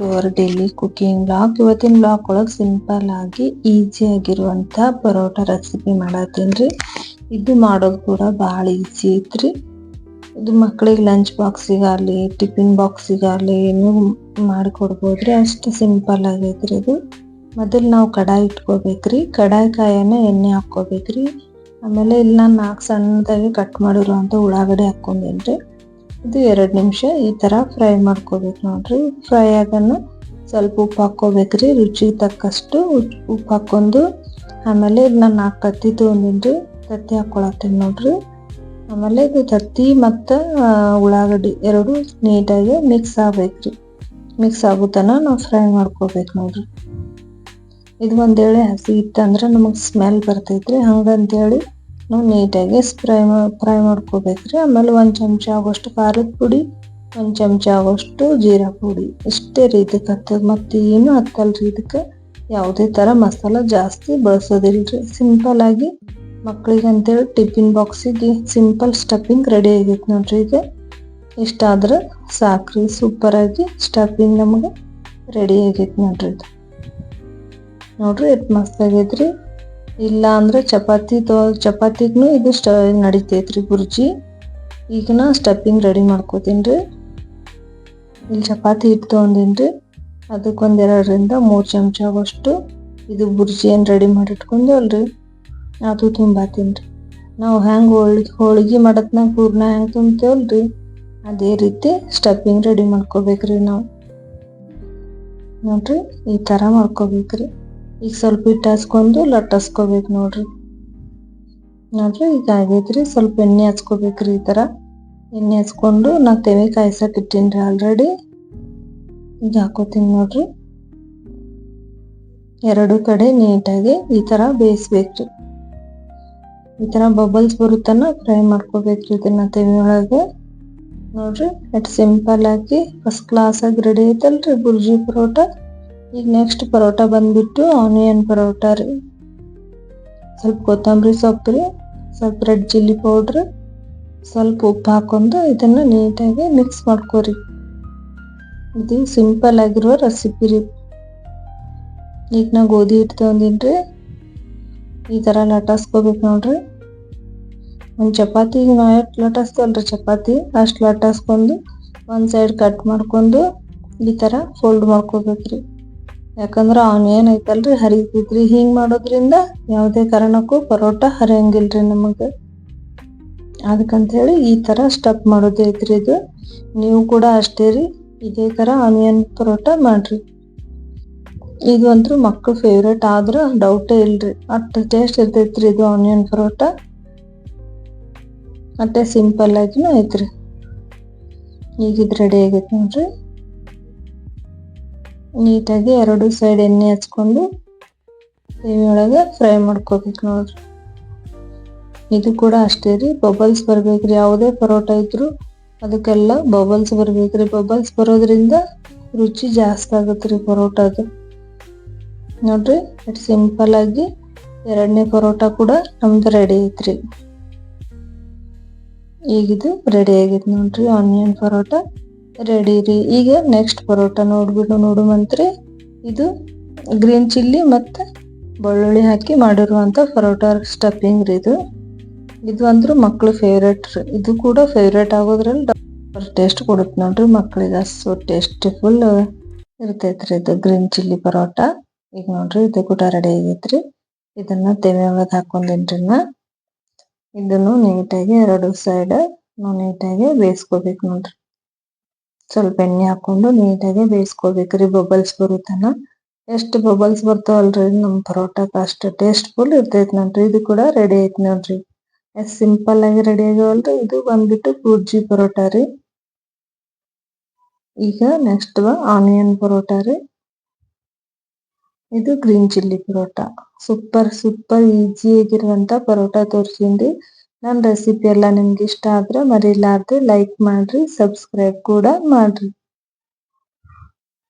Hour daily cooking blog ಇವತ್ತಿನ blog ಒಳಗೆ simple ಆಗಿ ಈಜಿ ಆಗಿರುವಂತ ಪರೋಟ ರೆಸಿಪಿ ಮಾಡತ್ತೀನಿ ಇದು ಮಾಡೋದು ಕೂಡ ಭಾಳ ಈಸಿ ಐತ್ರಿ. ಇದು ಮಕ್ಕಳಿಗೆ ಲಂಚ್ ಬಾಕ್ಸಿಗಾಗಲಿ ಟಿಫಿನ್ ಬಾಕ್ಸಿಗಾಗಲಿ ಏನು ಮಾಡಿಕೊಡ್ಬೋದ್ರಿ. ಅಷ್ಟು ಸಿಂಪಲ್ ಆಗೈತ್ರಿ ಇದು. ಮೊದಲು ನಾವು ಕಡಾಯಿ ಇಟ್ಕೋಬೇಕ್ರಿ. ಕಡಾಯಿ ಕಾಯನ್ನ ಎಣ್ಣೆ ಹಾಕ್ಕೋಬೇಕ್ರಿ. ಆಮೇಲೆ ಇಲ್ಲಿ ನಾನು ನಾಲ್ಕು ಸಣ್ಣದಾಗಿ ಕಟ್ ಮಾಡಿರುವಂಥ ಉಳ್ಳಾಗಡ್ಡೆ ಹಾಕ್ಕೊಂಡೇನ್ರಿ. ಇದು ಎರಡು ನಿಮಿಷ ಈ ಥರ ಫ್ರೈ ಮಾಡ್ಕೋಬೇಕು ನೋಡ್ರಿ. ಫ್ರೈ ಆಗೋಣ ಸ್ವಲ್ಪ ಉಪ್ಪು ಹಾಕ್ಕೋಬೇಕ್ರಿ. ರುಚಿಗೆ ತಕ್ಕಷ್ಟು ಉಪ್ಪು ಹಾಕ್ಕೊಂಡು ಆಮೇಲೆ ನಾನು ನಾಲ್ಕು ತತ್ತಿ ತೊಗೊಂಡಿನ್ರಿ. ತತ್ತಿ ಹಾಕ್ಕೊಳತ್ತೀನಿ ನೋಡ್ರಿ. ಆಮೇಲೆ ಇದು ತತ್ತಿ ಮತ್ತು ಉಳ್ಳಾಗಡ್ಡಿ ಎರಡು ನೀಟಾಗಿ ಮಿಕ್ಸ್ ಆಗ್ಬೇಕ್ರಿ. ಮಿಕ್ಸ್ ಆಗೋ ನಾವು ಫ್ರೈ ಮಾಡ್ಕೋಬೇಕು ನೋಡ್ರಿ. ಇದು ಒಂದೇಳೆ ಹಸಿ ಇತ್ತಂದ್ರೆ ನಮಗೆ ಸ್ಮೆಲ್ ಬರ್ತೈತ್ರಿ. ಹಂಗಂತೇಳಿ ನೀಟಾಗಿ ಸ್ಪ್ರೈ ಫ್ರೈ ಮಾಡ್ಕೋಬೇಕ್ರಿ. ಆಮೇಲೆ ಒಂದು ಚಮಚ ಆಗೋಷ್ಟು ಖಾರದ ಪುಡಿ, ಒಂದು ಚಮಚ ಆಗೋಷ್ಟು ಜೀರಾ ಪುಡಿ. ಇಷ್ಟೇ ರೀ ಇದಕ್ಕೆ ಹತ್ತದ. ಮತ್ತು ಏನು ಹತ್ತಲ್ರಿ ಇದಕ್ಕೆ ಯಾವುದೇ ಥರ ಮಸಾಲ ಜಾಸ್ತಿ ಬಳಸೋದಿಲ್ರಿ. ಸಿಂಪಲ್ ಆಗಿ ಮಕ್ಕಳಿಗೆ ಅಂತೇಳಿ ಟಿಫಿನ್ ಬಾಕ್ಸಿಗೆ ಸಿಂಪಲ್ ಸ್ಟಫಿಂಗ್ ರೆಡಿ ಆಗೈತೆ ನೋಡ್ರಿ ಈಗ ಇಷ್ಟಾದ್ರೆ ಸಾಕ್ರಿ ಸೂಪರಾಗಿ ಸ್ಟಫಿಂಗ್ ನಮಗೆ ರೆಡಿ ಆಗೈತೆ ನೋಡ್ರಿ ಇದು. ನೋಡ್ರಿ ಎಷ್ಟು ಮಸ್ತ್ ಆಗೈತ್ರಿ. ಇಲ್ಲ ಅಂದ್ರೆ ಚಪಾತಿ ತೋ ಚಪಾತಿಗೂ ಇದು ಸ್ಟ, ನಡಿತೈತ್ರಿ ಬುರ್ಜಿ ಈಗ ನಾ ಸ್ಟಫಿಂಗ್ ರೆಡಿ ಮಾಡ್ಕೋತೀನಿ ರೀ ಇಲ್ಲಿ ಚಪಾತಿ ಹಿಟ್ಟು ತೊಗೊಂಡೀನಿ ರೀ ಅದಕ್ಕೊಂದೆರಡರಿಂದ ಮೂರು ಚಮಚ ಆಗೋಷ್ಟು ಇದು ಬುರ್ಜಿ ಏನು ರೆಡಿ ಮಾಡಿ ಇಟ್ಕೊಂಡೇವಲ್ರಿ ಅದು ತುಂಬಾತೀನಿ ರೀ ನಾವು ಹೆಂಗೆ ಹೋಳ್ಗೆ ಹೋಳಿಗೆ ಮಾಡತ್ನಾಗ ಹೂರ್ಣ ಹೆಂಗೆ ತುಂಬ್ತೇವಲ್ರಿ. ಅದೇ ರೀತಿ ಸ್ಟಫಿಂಗ್ ರೆಡಿ ಮಾಡ್ಕೋಬೇಕ್ರಿ ನಾವು. ನೋಡ್ರಿ, ಈ ಥರ ಮಾಡ್ಕೋಬೇಕ್ರಿ. ಈಗ ಸ್ವಲ್ಪ ಹಿಟ್ಟು ಹಚ್ಕೊಂಡು ಲಟ್ಟಸ್ಕೋಬೇಕು ನೋಡ್ರಿ. ನೋಡ್ರಿ, ಈಗ ಆಗೈತ್ರಿ. ಸ್ವಲ್ಪ ಎಣ್ಣೆ ಹಚ್ಕೋಬೇಕ್ರಿ ಈ ಥರ. ಎಣ್ಣೆ ಹಚ್ಕೊಂಡು ನಾ ತೆವೆ ಕಾಯ್ಸಕ್ಕೆ ಇಟ್ಟೀನಿ ರೀ ಆಲ್ರೆಡಿ ಈಗ ಹಾಕೋತೀನಿ ನೋಡ್ರಿ. ಎರಡು ಕಡೆ ನೀಟಾಗಿ ಈ ತರ ಬೇಯಿಸ್ಬೇಕ್ರಿ. ಈ ಥರ ಬಬಲ್ಸ್ ಬರುತ್ತನ ಫ್ರೈ ಮಾಡ್ಕೋಬೇಕ್ರಿ ಇದನ್ನ ತೆವೆ ಒಳಗೆ ನೋಡ್ರಿ, ಎಷ್ಟು ಸಿಂಪಲ್ ಆಗಿ ಫಸ್ಟ್ ಕ್ಲಾಸ್ ರೆಡಿ ಐತಲ್ರಿ ಬುರ್ಜಿ ಪರೋಟ. ಈಗ ನೆಕ್ಸ್ಟ್ ಪರೋಟ ಬಂದ್ಬಿಟ್ಟು ಆನಿಯನ್ ಪರೋಟ ರೀ. ಸ್ವಲ್ಪ ಕೊತ್ತಂಬರಿ ಸೊಪ್ಪು ರೀ, ಸ್ವಲ್ಪ ರೆಡ್ ಚಿಲ್ಲಿ ಪೌಡ್ರ್ ಸ್ವಲ್ಪ ಉಪ್ಪು ಹಾಕೊಂಡು ಇದನ್ನ ನೀಟಾಗಿ ಮಿಕ್ಸ್ ಮಾಡ್ಕೋರಿ. ಇದು ಸಿಂಪಲ್ ಆಗಿರುವ ರೆಸಿಪಿ ರೀ. ಈಗ ನಾ ಗೋಧಿ ಹಿಟ್ಟು ತೊಗೊಂಡಿನ್ರಿ ಈ ಥರ ಲಟಾಸ್ಕೋಬೇಕು ನೋಡ್ರಿ. ಒಂದು ಚಪಾತಿ ನಾವು ಎಷ್ಟು ಲಟಾಸ್ತಲ್ರಿ ಚಪಾತಿ? ಅಷ್ಟು ಲಟಾಸ್ಕೊಂಡು ಒಂದು ಸೈಡ್ ಕಟ್ ಮಾಡ್ಕೊಂಡು ಈ ಥರ ಫೋಲ್ಡ್ ಮಾಡ್ಕೋಬೇಕ್ರಿ. ಯಾಕಂದ್ರ ಆನಿಯನ್ ಐತಲ್ರಿ ಹರಿತೈತ್ರಿ ಹಿಂಗ್ ಮಾಡೋದ್ರಿಂದ ಯಾವುದೇ ಕಾರಣಕ್ಕೂ ಪರೋಟ ಹರಿಯಂಗಿಲ್ರಿ ನಮಗ. ಅದಕ್ಕಂತ ಹೇಳಿ ಈ ತರ ಸ್ಟಪ್ ಮಾಡೋದೈತ್ರಿ ಇದು. ನೀವು ಕೂಡ ಅಷ್ಟೇ ರೀ, ಇದೇ ತರ ಆನಿಯನ್ ಪರೋಟ ಮಾಡ್ರಿ. ಇದು ಅಂತೂ ಮಕ್ಕಳು ಫೇವ್ರೇಟ್ ಆದ್ರ ಡೌಟೇ ಇಲ್ರಿ, ಅಷ್ಟು ಟೇಸ್ಟ್ ಇರ್ತೈತ್ರಿ ಇದು ಆನಿಯನ್ ಪರೋಟ. ಮತ್ತೆ ಸಿಂಪಲ್ ಆಗಿನೂ ಐತ್ರಿ. ಈಗ ಇದು ರೆಡಿ ಆಗೈತೆ ನೋಡ್ರಿ. ನೀಟಾಗಿ ಎರಡು ಸೈಡ್ ಎಣ್ಣೆ ಹಚ್ಕೊಂಡು ಒಳಗೆ ಫ್ರೈ ಮಾಡ್ಕೋಬೇಕು ನೋಡ್ರಿ. ಇದು ಕೂಡ ಅಷ್ಟೇ ರೀ, ಬಬಲ್ಸ್ ಬರ್ಬೇಕ್ರಿ, ಯಾವುದೇ ಪರೋಟ ಇದ್ರು ಅದಕ್ಕೆಲ್ಲ ಬಬಲ್ಸ್ ಬರ್ಬೇಕ್ರಿ. ಬಬಲ್ಸ್ ಬರೋದ್ರಿಂದ ರುಚಿ ಜಾಸ್ತಿ ಆಗುತ್ತೆ ರೀ ಪರೋಟದು ನೋಡ್ರಿ ಇಟ್ ಸಿಂಪಲ್ ಆಗಿ ಎರಡನೇ ಪರೋಟ ಕೂಡ ನಮ್ದು ರೆಡಿ ಐತ್ರಿ. ಈಗಿದು ರೆಡಿ ಆಗೈತೆ ನೋಡ್ರಿ, ಆನಿಯನ್ ಪರೋಟ. ರೆಡಿ ರೀ. ಈಗ ನೆಕ್ಸ್ಟ್ ಪರೋಟ ನೋಡ್ಬಿಟ್ಟು ನೋಡು ಮಂತ್ರಿ. ಇದು ಗ್ರೀನ್ ಚಿಲ್ಲಿ ಮತ್ತು ಬೆಳ್ಳುಳ್ಳಿ ಹಾಕಿ ಮಾಡಿರುವಂಥ ಪರೋಟ ಸ್ಟಫಿಂಗ್ ರೀ ಇದು. ಇದು ಅಂದ್ರೆ ಮಕ್ಕಳು ಫೇವ್ರೇಟ್ ರೀ. ಇದು ಕೂಡ ಫೇವ್ರೇಟ್ ಆಗೋದ್ರಲ್ಲಿ ಟೇಸ್ಟ್ ಕೊಡುತ್ತೆ ನೋಡ್ರಿ ಮಕ್ಕಳಿಗೆ ಅಷ್ಟು ಟೇಸ್ಟಿಫುಲ್ ರೀ ಇದು ಗ್ರೀನ್ ಚಿಲ್ಲಿ ಪರೋಟ. ಈಗ ನೋಡ್ರಿ ಇದು ಕೂಡ ರೆಡಿ ಆಗೈತ್ರಿ. ಇದನ್ನ ತೆವೆ ಹಾಕೊಂಡೇನ್ರಿ ನಾ ಇದನ್ನು ನೀಟಾಗಿ ಎರಡು ಸೈಡ್ ನೀಟಾಗಿ ಬೇಯಿಸ್ಕೋಬೇಕು ನೋಡ್ರಿ. ಸ್ವಲ್ಪ ಎಣ್ಣೆ ಹಾಕೊಂಡು ನೀಟಾಗಿ ಬೇಯಿಸ್ಕೋಬೇಕ್ರಿ ಬಬಲ್ಸ್ ಬರುತ್ತಾನ ಎಷ್ಟು ಬಬಲ್ಸ್ ಬರ್ತಾವಲ್ರಿ? ನಮ್ ಪರೋಟಾಕ ಅಷ್ಟು ಟೇಸ್ಟ್ ಫುಲ್ ಇರ್ತೈತಿ ನೋಡ್ರಿ. ಇದು ಕೂಡ ರೆಡಿ ಐತಿ ನೋಡ್ರಿ. ಎಷ್ಟ್ ಸಿಂಪಲ್ ಆಗಿ ರೆಡಿ ಆಗ್ಯಾವಲ್ರಿ. ಇದು ಬಂದ್ಬಿಟ್ಟು ಬುರ್ಜಿ ಪರೋಟ ರೀ. ಈಗ ನೆಕ್ಸ್ಟ್ ಆನಿಯನ್ ಪರೋಟ ರೀ. ಇದು green chilli paratha. Super super easy ಆಗಿರುವಂತ ಪರೋಟ ತೋರ್ಸಿನ್ರಿ. ನನ್ನ ರೆಸಿಪಿ ಎಲ್ಲ ನಿಮ್ಗೆ ಇಷ್ಟ ಆದ್ರೆ ಮರಿಲಾರ್ದೆ ಲೈಕ್ ಮಾಡ್ರಿ ಸಬ್ಸ್ಕ್ರೈಬ್ ಕೂಡ ಮಾಡ್ರಿ.